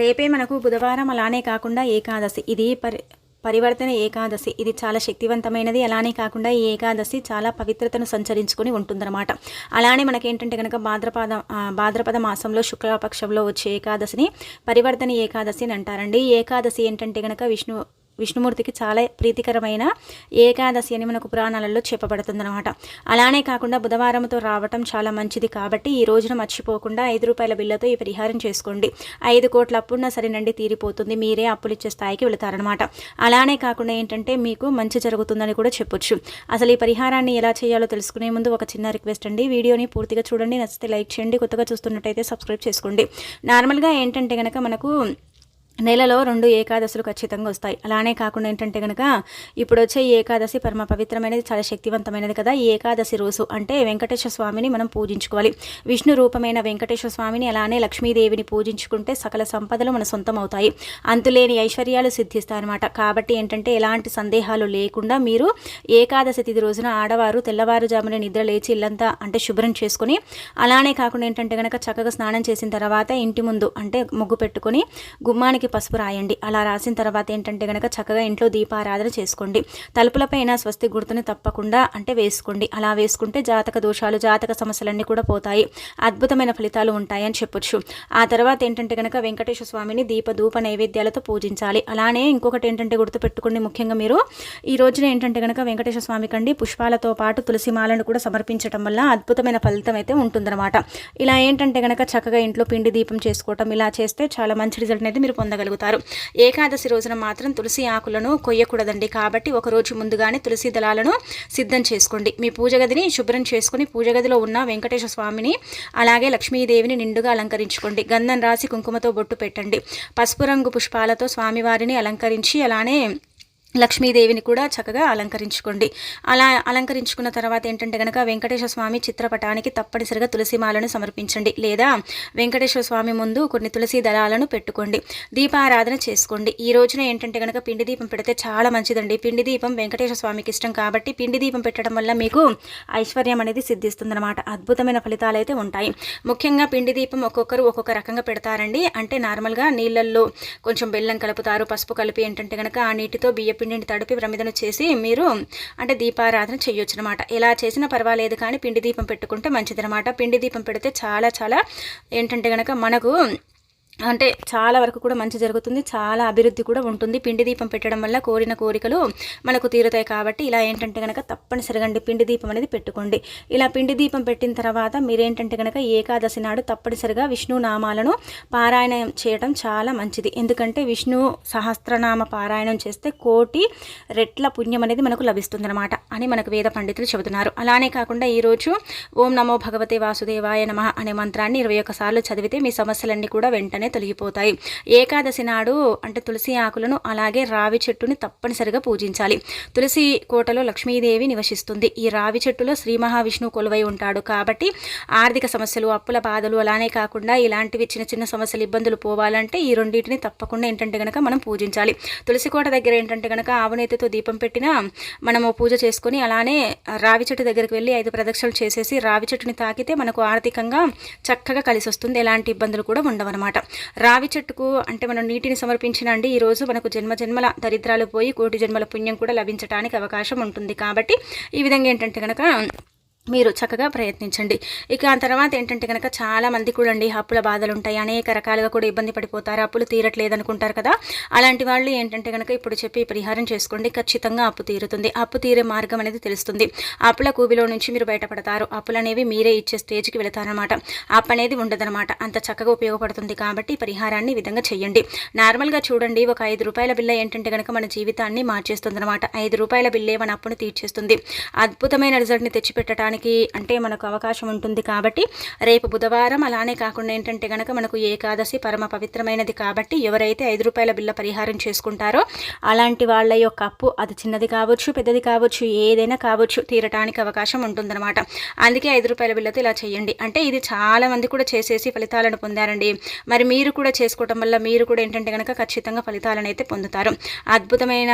రేపే మనకు బుధవారం అలానే కాకుండా ఏకాదశి. ఇది పరి పరివర్తన ఏకాదశి. ఇది చాలా శక్తివంతమైనది. అలానే కాకుండా ఈ ఏకాదశి చాలా పవిత్రతను సంచరించుకొని ఉంటుందన్నమాట. అలానే మనకేంటంటే కనుక భాద్రపద భాద్రపద మాసంలో శుక్లపక్షంలో వచ్చే ఏకాదశిని పరివర్తన ఏకాదశి అని అంటారండి. ఈ ఏకాదశి ఏంటంటే కనుక విష్ణు విష్ణుమూర్తికి చాలా ప్రీతికరమైన ఏకాదశి అని మనకు పురాణాలలో చెప్పబడుతుందన్నమాట. అలానే కాకుండా బుధవారంతో రావటం చాలా మంచిది కాబట్టి ఈ రోజున మర్చిపోకుండా ఐదు రూపాయల బిల్లతో ఈ పరిహారం చేసుకోండి. ఐదు కోట్ల అప్పున్నా సరేనండి తీరిపోతుంది. మీరే అప్పులు ఇచ్చే స్థాయికి వెళతారనమాట అలానే కాకుండా ఏంటంటే మీకు మంచి జరుగుతుందని కూడా చెప్పొచ్చు. అసలు ఈ పరిహారాన్ని ఎలా చేయాలో తెలుసుకునే ముందు ఒక చిన్న రిక్వెస్ట్ అండి. వీడియోని పూర్తిగా చూడండి. నచ్చితే లైక్ చేయండి. కొత్తగా చూస్తున్నట్టయితే సబ్స్క్రైబ్ చేసుకోండి. నార్మల్గా ఏంటంటే కనుక మనకు నెలలో రెండు ఏకాదశులు ఖచ్చితంగా వస్తాయి. అలానే కాకుండా ఏంటంటే కనుక ఇప్పుడు వచ్చే ఏకాదశి పరమ పవిత్రమైనది చాలా శక్తివంతమైనది కదా ఈ ఏకాదశి రోజు. అంటే వెంకటేశ్వర స్వామిని మనం పూజించుకోవాలి. విష్ణు రూపమైన వెంకటేశ్వర స్వామిని అలానే లక్ష్మీదేవిని పూజించుకుంటే సకల సంపదలు మన సొంతం అవుతాయి అంతులేని ఐశ్వర్యాలు సిద్ధిస్తాయన్నమాట. కాబట్టి ఏంటంటే ఎలాంటి సందేహాలు లేకుండా మీరు ఏకాదశి తిథి రోజున ఆడవారు తెల్లవారుజామున నిద్ర లేచి ఇల్లంతా అంటే శుభ్రం చేసుకొని అలానే కాకుండా ఏంటంటే కనుక చక్కగా స్నానం చేసిన తర్వాత ఇంటి ముందు అంటే ముగ్గు పెట్టుకొని గుమ్మానికి పసుపు రాయండి. అలా రాసిన తర్వాత ఏంటంటే గనక చక్కగా ఇంట్లో దీపారాధన చేసుకోండి. తలుపులపైన స్వస్తి గుర్తుని తప్పకుండా అంటే వేసుకోండి. అలా వేసుకుంటే జాతక దోషాలు జాతక సమస్యలన్నీ కూడా పోతాయి. అద్భుతమైన ఫలితాలు ఉంటాయని చెప్పొచ్చు. ఆ తర్వాత ఏంటంటే గనక వెంకటేశ్వర స్వామిని దీప ధూప నైవేద్యాలతో పూజించాలి. అలానే ఇంకొకటి ఏంటంటే గుర్తుపెట్టుకోండి ముఖ్యంగా మీరు. ఈ రోజున ఏంటంటే గనక వెంకటేశ్వర స్వామి కండి పుష్పాలతో పాటు తులసిమాలను కూడా సమర్పించడం వల్ల అద్భుతమైన ఫలితం అయితే ఉంటుందన్నమాట. ఇలా ఏంటంటే గనక చక్కగా ఇంట్లో పిండి దీపం చేసుకోవటం ఇలా చేస్తే చాలా మంచి రిజల్ట్ అయితే మీరు పొందగలుగుతారు. ఏకాదశి రోజున మాత్రం తులసి ఆకులను కొయ్యకూడదండి. కాబట్టి ఒక రోజు ముందుగానే తులసి దళాలను సిద్ధం చేసుకోండి. మీ పూజ గదిని శుభ్రం చేసుకుని పూజ గదిలో ఉన్న వెంకటేశ్వర స్వామిని అలాగే లక్ష్మీదేవిని నిండుగా అలంకరించుకోండి. గంధం రాసి కుంకుమతో బొట్టు పెట్టండి. పసుపు రంగు పుష్పాలతో స్వామివారిని అలంకరించి అలానే లక్ష్మీదేవిని కూడా చక్కగా అలంకరించుకోండి. అలా అలంకరించుకున్న తర్వాత ఏంటంటే కనుక వెంకటేశ్వర స్వామి చిత్రపటానికి తప్పనిసరిగా తులసిమాలను సమర్పించండి. లేదా వెంకటేశ్వర స్వామి ముందు కొన్ని తులసి దళాలను పెట్టుకోండి. దీపారాధన చేసుకోండి. ఈ రోజున ఏంటంటే కనుక పిండి దీపం పెడితే చాలా మంచిదండి. పిండి దీపం వెంకటేశ్వర స్వామికి ఇష్టం కాబట్టి పిండి దీపం పెట్టడం వల్ల మీకు ఐశ్వర్యం అనేది సిద్ధిస్తుందన్నమాట. అద్భుతమైన ఫలితాలు అయితే ఉంటాయి. ముఖ్యంగా పిండి దీపం ఒక్కొక్కరు ఒక్కొక్క రకంగా పెడతారండి. అంటే నార్మల్గా నీళ్ళల్లో కొంచెం బెల్లం కలుపుతారు. పసుపు కలిపి ఏంటంటే కనుక ఆ నీటితో బియ్యం పిండిని తడిపి ప్రమిదను చేసి మీరు అంటే దీపారాధన చేయొచ్చు అనమాట ఎలా చేసినా పర్వాలేదు కానీ పిండి దీపం పెట్టుకుంటే మంచిదనమాట. పిండి దీపం పెడితే చాలా చాలా ఏంటంటే కనుక మనకు అంటే చాలా వరకు కూడా మంచి జరుగుతుంది చాలా అభివృద్ధి కూడా ఉంటుంది. పిండి దీపం పెట్టడం వల్ల కోరిన కోరికలు మనకు తీరుతాయి కాబట్టి ఇలా ఏంటంటే కనుక తప్పనిసరిగా అండి పిండి దీపం అనేది పెట్టుకోండి. ఇలా పిండి దీపం పెట్టిన తర్వాత మీరేంటంటే కనుక ఏకాదశి నాడు తప్పనిసరిగా విష్ణు నామాలను పారాయణం చేయడం చాలా మంచిది. ఎందుకంటే విష్ణు సహస్రనామ పారాయణం చేస్తే కోటి రెట్ల పుణ్యం అనేది మనకు లభిస్తుందన్నమాట అని మనకు వేద పండితులు చెబుతున్నారు. అలానే కాకుండా ఈరోజు ఓం నమో భగవతే వాసుదేవాయ నమ అనే మంత్రాన్ని ఇరవై సార్లు చదివితే మీ సమస్యలన్నీ కూడా వెంటనే తొలగిపోతాయి. ఏకాదశి నాడు అంటే తులసి ఆకులను అలాగే రావి చెట్టుని తప్పనిసరిగా పూజించాలి. తులసి కోటలో లక్ష్మీదేవి నివసిస్తుంది. ఈ రావి చెట్టులో శ్రీ మహావిష్ణువు కొలువై ఉంటాడు కాబట్టి ఆర్థిక సమస్యలు అప్పుల బాధలు అలానే కాకుండా ఇలాంటివి చిన్న చిన్న సమస్యలు ఇబ్బందులు పోవాలంటే ఈ రెండింటిని తప్పకుండా ఏంటంటే కనుక మనం పూజించాలి. తులసి కోట దగ్గర ఏంటంటే కనుక ఆవునేతితో దీపం పెట్టినా మనము పూజ చేసుకొని అలానే రావి చెట్టు దగ్గరికి వెళ్ళి ఐదు ప్రదక్షిణలు చేసేసి రావి చెట్టుని తాకితే మనకు ఆర్థికంగా చక్కగా కలిసి వస్తుంది ఎలాంటి ఇబ్బందులు కూడా ఉండవన్నమాట. రావి చెట్టుకు అంటే మనం నీటిని సమర్పించినండి ఈరోజు మనకు జన్మ జన్మల దరిద్రాలు పోయి కోటి జన్మల పుణ్యం కూడా లభించడానికి అవకాశం ఉంటుంది. కాబట్టి ఈ విధంగా ఏంటంటే కనుక మీరు చక్కగా ప్రయత్నించండి. ఇక ఆ తర్వాత ఏంటంటే కనుక చాలామంది కూడండి కూడా అండి అప్పుల బాధలు ఉంటాయి అనేక రకాలుగా కూడా ఇబ్బంది పడిపోతారు. అప్పులు తీరట్లేదు అనుకుంటారు కదా. అలాంటి వాళ్ళు ఏంటంటే కనుక ఇప్పుడు చెప్పి పరిహారం చేసుకోండి. ఖచ్చితంగా అప్పు తీరుతుంది. అప్పు తీరే మార్గం అనేది తెలుస్తుంది. అప్పుల కూబిలో నుంచి మీరు బయటపడతారు. అప్పులు అనేవి మీరే ఇచ్చే స్టేజ్కి వెళతారనమాట అప్పు అనేది ఉండదనమాట అంత చక్కగా ఉపయోగపడుతుంది కాబట్టి పరిహారాన్ని ఈ విధంగా చేయండి. నార్మల్గా చూడండి. ఒక ఐదు రూపాయల బిల్ల ఏంటంటే కనుక మన జీవితాన్ని మార్చేస్తుంది అనమాట ఐదు రూపాయల బిల్లే మన అప్పును తీర్చేస్తుంది. అద్భుతమైన రిజల్ట్ని తెచ్చిపెట్టడానికి అంటే మనకు అవకాశం ఉంటుంది కాబట్టి రేపు బుధవారం అలానే కాకుండా ఏంటంటే కనుక మనకు ఏకాదశి పరమ పవిత్రమైనది కాబట్టి ఎవరైతే ఐదు రూపాయల బిల్ల పరిహారం చేసుకుంటారో అలాంటి వాళ్ళ యొక్క అప్పు అది చిన్నది కావచ్చు పెద్దది కావచ్చు ఏదైనా కావచ్చు తీరటానికి అవకాశం ఉంటుందన్నమాట. అందుకే ఐదు రూపాయల బిల్లతో ఇలా చేయండి. అంటే ఇది చాలా మంది కూడా చేసేసి ఫలితాలను పొందారండి. మరి మీరు కూడా చేసుకోవటం వల్ల మీరు కూడా ఏంటంటే కనుక ఖచ్చితంగా ఫలితాలను అయితే పొందుతారు. అద్భుతమైన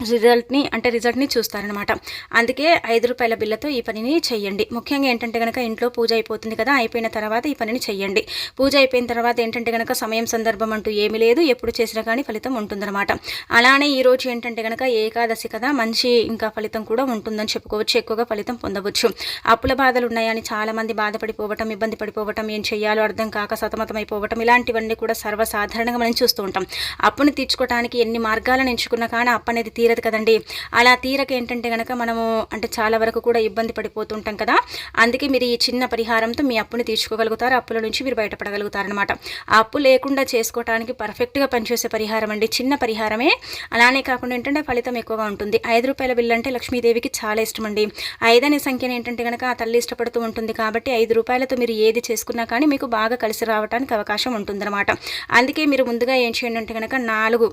రిజల్ట్ని అంటే రిజల్ట్ని చూస్తారనమాట. అందుకే ఐదు రూపాయల బిల్లతో ఈ పనిని చెయ్యండి. ముఖ్యంగా ఏంటంటే కనుక ఇంట్లో పూజ అయిపోతుంది కదా అయిపోయిన తర్వాత ఈ పనిని చెయ్యండి. పూజ అయిపోయిన తర్వాత ఏంటంటే కనుక సమయం సందర్భం అంటూ ఏమీ లేదు ఎప్పుడు చేసినా కానీ ఫలితం ఉంటుందన్నమాట అలానే ఈరోజు ఏంటంటే కనుక ఏకాదశి కదా మంచి ఇంకా ఫలితం కూడా ఉంటుందని చెప్పుకోవచ్చు ఎక్కువగా ఫలితం పొందవచ్చు. అప్పుల బాధలు ఉన్నాయని చాలామంది బాధపడిపోవటం ఇబ్బంది పడిపోవటం ఏం చేయాలో అర్థం కాక సతమతం అయిపోవటం ఇలాంటివన్నీ కూడా సర్వసాధారణంగా మనం చూస్తూ ఉంటాం. అప్పుని తీర్చుకోవడానికి ఎన్ని మార్గాలను ఎంచుకున్నా కానీ అప్పు అనేది తీరదు కదండి. అలా తీరక ఏంటంటే కనుక మనము అంటే చాలా వరకు కూడా ఇబ్బంది పడిపోతుంటాం కదా. అందుకే మీరు ఈ చిన్న పరిహారంతో మీ అప్పుని తీర్చుకోగలుగుతారు. అప్పుల నుంచి మీరు బయటపడగలుగుతారనమాట ఆ అప్పు లేకుండా చేసుకోవడానికి పర్ఫెక్ట్గా పనిచేసే పరిహారం అండి. చిన్న పరిహారమే. అలానే కాకుండా ఏంటంటే ఫలితం ఎక్కువగా ఉంటుంది. ఐదు రూపాయల బిల్లు అంటే లక్ష్మీదేవికి చాలా ఇష్టం అండి ఐదనే సంఖ్యను ఏంటంటే కనుక ఆ తల్లి ఇష్టపడుతూ ఉంటుంది కాబట్టి ఐదు రూపాయలతో మీరు ఏది చేసుకున్నా కానీ మీకు బాగా కలిసి రావడానికి అవకాశం ఉంటుందన్నమాట. అందుకే మీరు ముందుగా ఏం చేయండి అంటే కనుక నాలుగు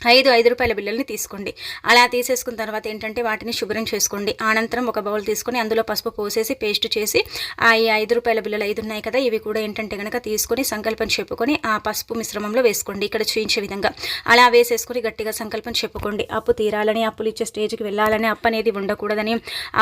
ఐదు ఐదు రూపాయల బిల్లల్ని తీసుకోండి. అలా తీసేసుకున్న తర్వాత ఏంటంటే వాటిని శుభ్రం చేసుకోండి. అనంతరం ఒక బౌల్ తీసుకొని అందులో పసుపు పోసేసి పేస్ట్ చేసి ఆ ఈ ఐదు రూపాయల బిల్లలు ఐదు ఉన్నాయి కదా ఇవి కూడా ఏంటంటే కనుక తీసుకొని సంకల్పం చెప్పుకొని ఆ పసుపు మిశ్రమంలో వేసుకోండి ఇక్కడ చూయించే విధంగా. అలా వేసేసుకొని గట్టిగా సంకల్పం చెప్పుకోండి. అప్పు తీరాలని అప్పులు ఇచ్చే స్టేజ్కి వెళ్ళాలని అప్పు అనేది ఉండకూడదని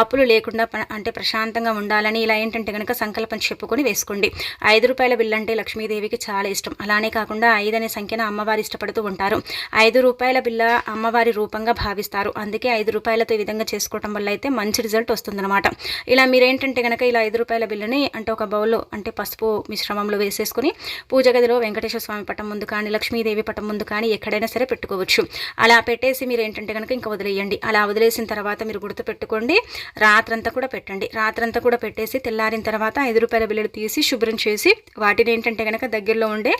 అప్పులు లేకుండా అంటే ప్రశాంతంగా ఉండాలని ఇలా ఏంటంటే కనుక సంకల్పం చెప్పుకొని వేసుకోండి. ఐదు రూపాయల బిల్లు అంటే లక్ష్మీదేవికి చాలా ఇష్టం. అలానే కాకుండా ఐదు అనే సంఖ్యను అమ్మవారు ఇష్టపడుతూ ఉంటారు. ఐదు రూపాయల బిల్ల అమ్మవారి రూపంగా భావిస్తారు. అందుకే ఐదు రూపాయలతో ఈ విధంగా చేసుకోవటం వల్ల అయితే మంచి రిజల్ట్ వస్తుందన్నమాట. ఇలా మీరేంటంటే కనుక ఇలా ఐదు రూపాయల బిల్లుని అంటే ఒక బౌల్లో అంటే పసుపు మిశ్రమంలో వేసేసుకుని పూజ గదిలో వెంకటేశ్వర స్వామి పటం ముందు కానీ లక్ష్మీదేవి పటం ముందు కానీ ఎక్కడైనా సరే పెట్టుకోవచ్చు. అలా పెట్టేసి మీరు ఏంటంటే కనుక ఇంకా వదిలేయండి. అలా వదిలేసిన తర్వాత మీరు గుర్తు పెట్టుకోండి రాత్రంతా కూడా పెట్టండి. రాత్రంతా కూడా పెట్టేసి తెల్లారిన తర్వాత ఐదు రూపాయల బిల్లులు తీసి శుభ్రం చేసి వాటిని ఏంటంటే కనుక దగ్గరలో ఉండే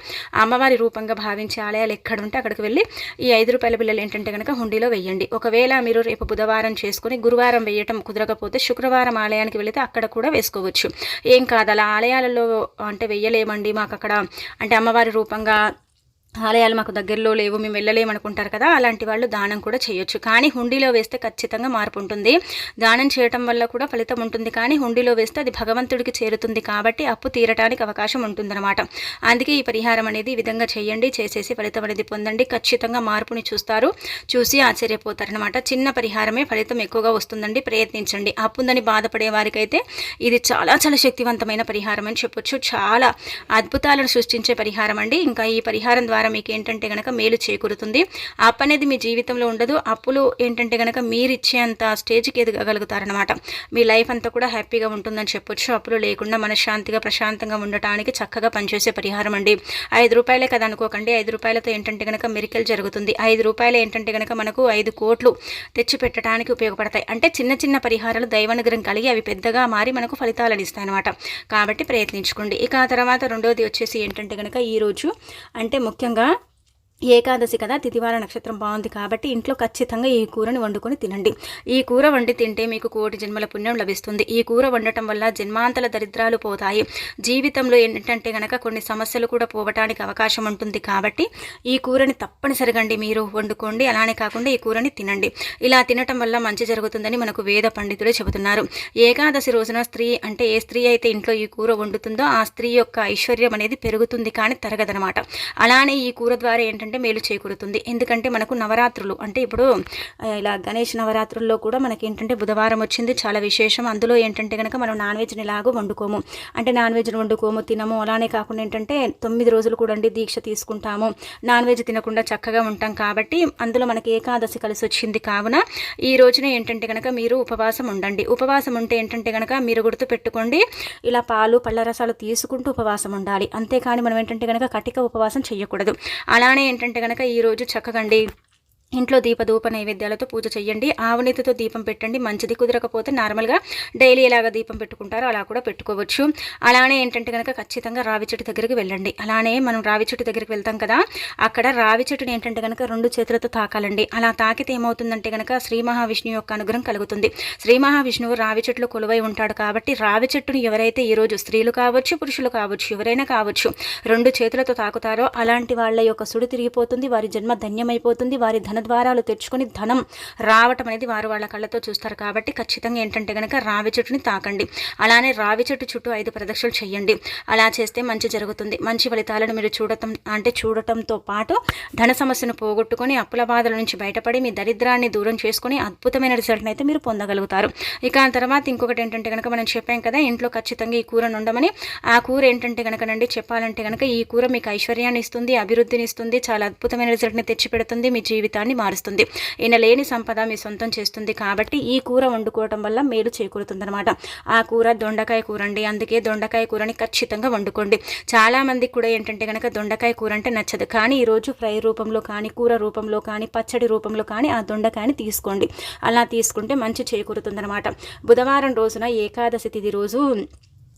అమ్మవారి రూపంగా భావించే ఆలయాలు ఎక్కడ ఉంటే అక్కడికి వెళ్ళి ఈ ఐదు రూపాయల బిల్లలు ఏంటంటే కనుక హుండీలో వెయ్యండి. ఒకవేళ మీరు రేపు బుధవారం చేసుకుని గురువారం వేయటం కుదరకపోతే శుక్రవారం ఆలయానికి వెళితే అక్కడ కూడా వేసుకోవచ్చు. ఏం కాదు అలా ఆలయాలలో అంటే వెయ్యలేమండి. మాకు అక్కడ అంటే అమ్మవారి రూపంగా ఆలయాలు మాకు దగ్గరలో లేవు మేము వెళ్ళలేమనుకుంటారు కదా అలాంటి వాళ్ళు దానం కూడా చేయొచ్చు. కానీ హుండీలో వేస్తే ఖచ్చితంగా మార్పు ఉంటుంది. దానం చేయటం వల్ల కూడా ఫలితం ఉంటుంది. కానీ హుండీలో వేస్తే అది భగవంతుడికి చేరుతుంది కాబట్టి అప్పు తీరటానికి అవకాశం ఉంటుందన్నమాట. అందుకే ఈ పరిహారం అనేది ఈ విధంగా చేయండి చేసేసి ఫలితం అనేది పొందండి. ఖచ్చితంగా మార్పుని చూస్తారు చూసి ఆశ్చర్యపోతారనమాట చిన్న పరిహారమే ఫలితం ఎక్కువగా వస్తుందండి. ప్రయత్నించండి. అప్పుందని బాధపడే వారికైతే ఇది చాలా చాలా శక్తివంతమైన పరిహారం అని చెప్పొచ్చు. చాలా అద్భుతాలను సృష్టించే పరిహారం అండి. ఇంకా ఈ పరిహారం ద్వారా ద్వారా మీకు ఏంటంటే కనుక మేలు చేకూరుతుంది. అప్పు అనేది మీ జీవితంలో ఉండదు. అప్పులు ఏంటంటే కనుక మీరు ఇచ్చేంత స్టేజ్కి ఎదగగలుగుతారనమాట మీ లైఫ్ అంతా కూడా హ్యాపీగా ఉంటుందని చెప్పొచ్చు. అప్పులు లేకుండా మనశ్శాంతిగా ప్రశాంతంగా ఉండటానికి చక్కగా పనిచేసే పరిహారం అండి. ఐదు రూపాయలే కదా అనుకోకండి. ఐదు రూపాయలతో ఏంటంటే కనుక మెరికల్ జరుగుతుంది. ఐదు రూపాయలు ఏంటంటే కనుక మనకు ఐదు కోట్లు తెచ్చి పెట్టడానికి ఉపయోగపడతాయి. అంటే చిన్న చిన్న పరిహారాలు దైవానుగ్రహం కలిగి అవి పెద్దగా మారి మనకు ఫలితాలను ఇస్తాయి అనమాట కాబట్టి ప్రయత్నించుకోండి. ఇక ఆ తర్వాత రెండోది వచ్చేసి ఏంటంటే కనుక ఈరోజు అంటే ముఖ్యంగా ముఖ్యంగా ఏకాదశి కదా తిదివార నక్షత్రం బాగుంది కాబట్టి ఇంట్లో ఖచ్చితంగా ఈ కూరని వండుకొని తినండి. ఈ కూర వండి తింటే మీకు కోటి జన్మల పుణ్యం లభిస్తుంది. ఈ కూర వండటం వల్ల జన్మాంతల దరిద్రాలు పోతాయి. జీవితంలో ఏంటంటే గనక కొన్ని సమస్యలు కూడా పోవటానికి అవకాశం ఉంటుంది కాబట్టి ఈ కూరని తప్పనిసరిగా మీరు వండుకోండి. అలానే కాకుండా ఈ కూరని తినండి. ఇలా తినటం వల్ల మంచి జరుగుతుందని మనకు వేద పండితులు చెబుతున్నారు. ఏకాదశి రోజున స్త్రీ అంటే ఏ స్త్రీ అయితే ఇంట్లో ఈ కూర వండుతుందో ఆ స్త్రీ యొక్క ఐశ్వర్యం అనేది పెరుగుతుంది కానీ తరగదనమాట. అలానే ఈ కూర ద్వారా ఏంటంటే ఏంటంటే మేలు చేకూరుతుంది. ఎందుకంటే మనకు నవరాత్రులు అంటే ఇప్పుడు ఇలా గణేష్ నవరాత్రుల్లో కూడా మనకి ఏంటంటే బుధవారం వచ్చింది చాలా విశేషం. అందులో ఏంటంటే కనుక మనం నాన్ వెజ్ని ఇలాగో వండుకోము. అంటే నాన్ వెజ్ని వండుకోము తినము. అలానే కాకుండా ఏంటంటే తొమ్మిది రోజులు కూడా అండి దీక్ష తీసుకుంటాము. నాన్ వెజ్ తినకుండా చక్కగా ఉంటాం కాబట్టి అందులో మనకి ఏకాదశి కలిసి వచ్చింది కావున ఈ రోజున ఏంటంటే కనుక మీరు ఉపవాసం ఉండండి. ఉపవాసం ఉంటే ఏంటంటే కనుక మీరు గుర్తు పెట్టుకోండి ఇలా పాలు పళ్ళ రసాలు తీసుకుంటూ ఉపవాసం ఉండాలి. అంతేకాని మనం ఏంటంటే కనుక కటిక ఉపవాసం చేయకూడదు అలానే ఏంటంటే కనుక ఈరోజు చక్కగండి ఇంట్లో దీపధూప నైవేద్యాలతో పూజ చేయండి ఆవునేతితో దీపం పెట్టండి. మంచిది కుదరకపోతే నార్మల్గా డైలీ ఎలాగ దీపం పెట్టుకుంటారో అలా కూడా పెట్టుకోవచ్చు. అలానే ఏంటంటే కనుక ఖచ్చితంగా రావి చెట్టు దగ్గరికి వెళ్ళండి. అలానే మనం రావి చెట్టు దగ్గరికి వెళ్తాం కదా అక్కడ రావి చెట్టుని ఏంటంటే కనుక రెండు చేతులతో తాకాలండి. అలా తాకితే ఏమవుతుందంటే కనుక శ్రీ మహావిష్ణు యొక్క అనుగ్రహం కలుగుతుంది. శ్రీ మహావిష్ణువు రావి చెట్లు కొలువై ఉంటాడు కాబట్టి రావి చెట్టును ఎవరైతే ఈరోజు స్త్రీలు కావచ్చు పురుషులు కావచ్చు ఎవరైనా కావచ్చు రెండు చేతులతో తాకుతారో అలాంటి వాళ్ళ యొక్క సుడి తిరిగిపోతుంది. వారి జన్మ ధన్యమైపోతుంది. వారి ధన ద్వారాలు తెచ్చుకొని ధనం రావటం అనేది వారు వాళ్ళ కళ్ళతో చూస్తారు కాబట్టి ఖచ్చితంగా ఏంటంటే కనుక రావి చెట్టుని తాకండి. అలానే రావి చెట్టు చుట్టూ ఐదు ప్రదక్షిణలు చేయండి. అలా చేస్తే మంచి జరుగుతుంది. మంచి ఫలితాలను మీరు చూడటం అంటే చూడటంతో పాటు ధన సమస్యను పోగొట్టుకొని అప్పుల బాధల నుంచి బయటపడి మీ దరిద్రాన్ని దూరం చేసుకుని అద్భుతమైన రిజల్ట్ని అయితే మీరు పొందగలుగుతారు. ఇక ఆ తర్వాత ఇంకొకటి ఏంటంటే కనుక మనం చెప్పాం కదా ఇంట్లో ఖచ్చితంగా ఈ కూరను ఉండమని ఆ కూర ఏంటంటే కనుకనండి చెప్పాలంటే కనుక ఈ కూర మీకు ఐశ్వర్యాన్ని ఇస్తుంది అభివృద్ధిని ఇస్తుంది చాలా అద్భుతమైన రిజల్ట్ని తెచ్చిపెడుతుంది మీ జీవితాన్ని మారుస్తుంది. ఈయన లేని సంపద మీ సొంతం చేస్తుంది కాబట్టి ఈ కూర వండుకోవటం వల్ల మేలు చేకూరుతుందనమాట ఆ కూర దొండకాయ కూర అండి అందుకే దొండకాయ కూరని ఖచ్చితంగా వండుకోండి. చాలామందికి కూడా ఏంటంటే కనుక దొండకాయ కూర అంటే నచ్చదు. కానీ ఈరోజు ఫ్రై రూపంలో కానీ కూర రూపంలో కానీ పచ్చడి రూపంలో కానీ ఆ దొండకాయని తీసుకోండి. అలా తీసుకుంటే మంచి చేకూరుతుందనమాట బుధవారం రోజున ఏకాదశి తిథి రోజు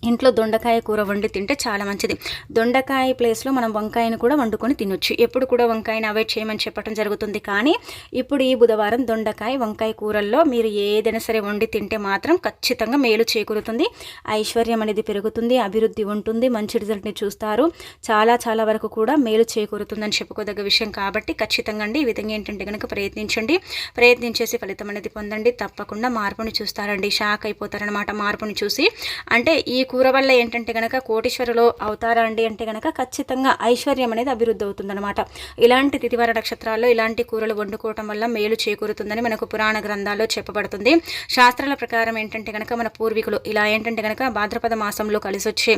ఇంట్లో దొండకాయ కూర వండి తింటే చాలా మంచిది. దొండకాయ ప్లేస్లో మనం వంకాయను కూడా వండుకొని తినొచ్చు. ఎప్పుడు కూడా వంకాయని అవాయిడ్ చేయమని చెప్పడం జరుగుతుంది. కానీ ఇప్పుడు ఈ బుధవారం దొండకాయ వంకాయ కూరల్లో మీరు ఏదైనా సరే వండి తింటే మాత్రం ఖచ్చితంగా మేలు చేకూరుతుంది. ఐశ్వర్యం అనేది పెరుగుతుంది అభివృద్ధి ఉంటుంది మంచి రిజల్ట్ని చూస్తారు. చాలా చాలా వరకు కూడా మేలు చేకూరుతుందని చెప్పుకోదగ్గ విషయం కాబట్టి ఖచ్చితంగా అండి. ఈ విధంగా ఏంటంటే కనుక ప్రయత్నించండి. ప్రయత్నించేసి ఫలితం అనేది పొందండి. తప్పకుండా మార్పుని చూస్తారండి. షాక్ అయిపోతారనమాట మార్పుని చూసి. అంటే ఈ కూర వల్ల ఏంటంటే కనుక కోటీశ్వరులు అవుతారా అండి అంటే కనుక ఖచ్చితంగా ఐశ్వర్యం అనేది అభివృద్ధి అవుతుందన్నమాట. ఇలాంటి తిథివార నక్షత్రాల్లో ఇలాంటి కూరలు వండుకోవటం వల్ల మేలు చేకూరుతుందని మనకు పురాణ గ్రంథాల్లో చెప్పబడుతుంది. శాస్త్రాల ప్రకారం ఏంటంటే కనుక మన పూర్వీకులు ఇలా ఏంటంటే కనుక భాద్రపద మాసంలో కలిసి వచ్చే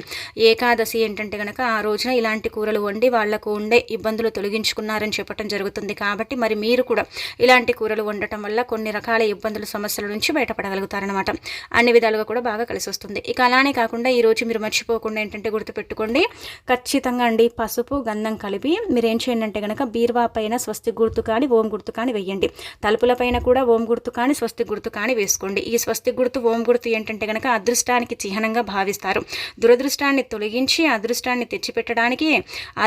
ఏకాదశి ఏంటంటే కనుక ఆ రోజున ఇలాంటి కూరలు వండి వాళ్ళకు ఉండే ఇబ్బందులు తొలగించుకున్నారని చెప్పడం జరుగుతుంది. కాబట్టి మరి మీరు కూడా ఇలాంటి కూరలు వండటం వల్ల కొన్ని రకాల ఇబ్బందులు సమస్యల నుంచి బయటపడగలుగుతారనమాట అన్ని విధాలుగా కూడా బాగా కలిసి వస్తుంది ఇక అలానే కాకుండా కాకుండా ఈరోజు మీరు మర్చిపోకుండా ఏంటంటే గుర్తుపెట్టుకోండి. ఖచ్చితంగా అండి పసుపు గంధం కలిపి మీరు ఏం చేయండి అంటే కనుక బీర్వా పైన స్వస్తి గుర్తు కానీ ఓం గుర్తు కానీ వేయండి. తలుపుల పైన కూడా ఓం గుర్తు కానీ స్వస్తి గుర్తు కానీ వేసుకోండి. ఈ స్వస్తి గుర్తు ఓం గుర్తు ఏంటంటే కనుక అదృష్టానికి చిహ్నంగా భావిస్తారు. దురదృష్టాన్ని తొలగించి అదృష్టాన్ని తెచ్చిపెట్టడానికి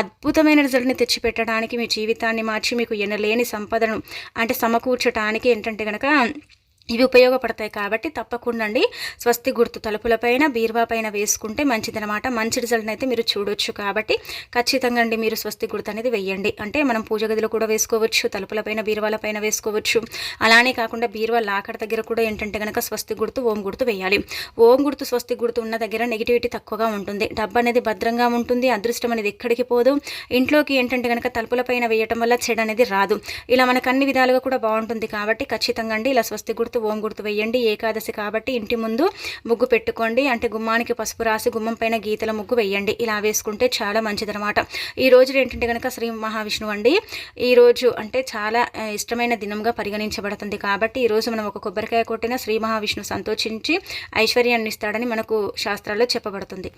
అద్భుతమైన రిజల్ట్ని తెచ్చిపెట్టడానికి మీ జీవితాన్ని మార్చి మీకు ఎనలేని సంపదను అంటే సమకూర్చడానికి ఏంటంటే కనుక ఇవి ఉపయోగపడతాయి కాబట్టి తప్పకుండా అండి స్వస్తి గుర్తు తలుపులపైన బీర్వా పైన వేసుకుంటే మంచిదనమాట మంచి రిజల్ట్ అయితే మీరు చూడొచ్చు కాబట్టి ఖచ్చితంగా అండి మీరు స్వస్తి గుర్తు అనేది వెయ్యండి. అంటే మనం పూజ గదిలో కూడా వేసుకోవచ్చు తలుపులపైన బీర్వాలపైన వేసుకోవచ్చు. అలానే కాకుండా బీర్వా లాకడ దగ్గర కూడా ఏంటంటే కనుక స్వస్తి గుర్తు ఓం గుర్తు వేయాలి ఓం గుర్తు స్వస్తి గుర్తు ఉన్న దగ్గర నెగిటివిటీ తక్కువగా ఉంటుంది. డబ్బు అనేది భద్రంగా ఉంటుంది అదృష్టం అనేది ఎక్కడికి పోదు. ఇంట్లోకి ఏంటంటే కనుక తలుపులపైన వేయటం వల్ల చెడు అనేది రాదు. ఇలా మనకు అన్ని విధాలుగా కూడా బాగుంటుంది కాబట్టి ఖచ్చితంగా అండి ఇలా స్వస్తి గుర్తు ఓం గుర్తు వేయండి ఏకాదశి కాబట్టి ఇంటి ముందు ముగ్గు పెట్టుకోండి. అంటే గుమ్మానికి పసుపు రాసి గుమ్మం పైన గీతల ముగ్గు వేయండి ఇలా వేసుకుంటే చాలా మంచిదనమాట ఈ రోజు ఏంటంటే కనుక శ్రీ మహావిష్ణువు అండి ఈరోజు అంటే చాలా ఇష్టమైన దినంగా పరిగణించబడుతుంది కాబట్టి ఈరోజు మనం ఒక కొబ్బరికాయ కొట్టిన శ్రీ మహావిష్ణువు సంతోషించి ఐశ్వర్యాన్ని ఇస్తాడని మనకు శాస్త్రాల్లో చెప్పబడుతుంది.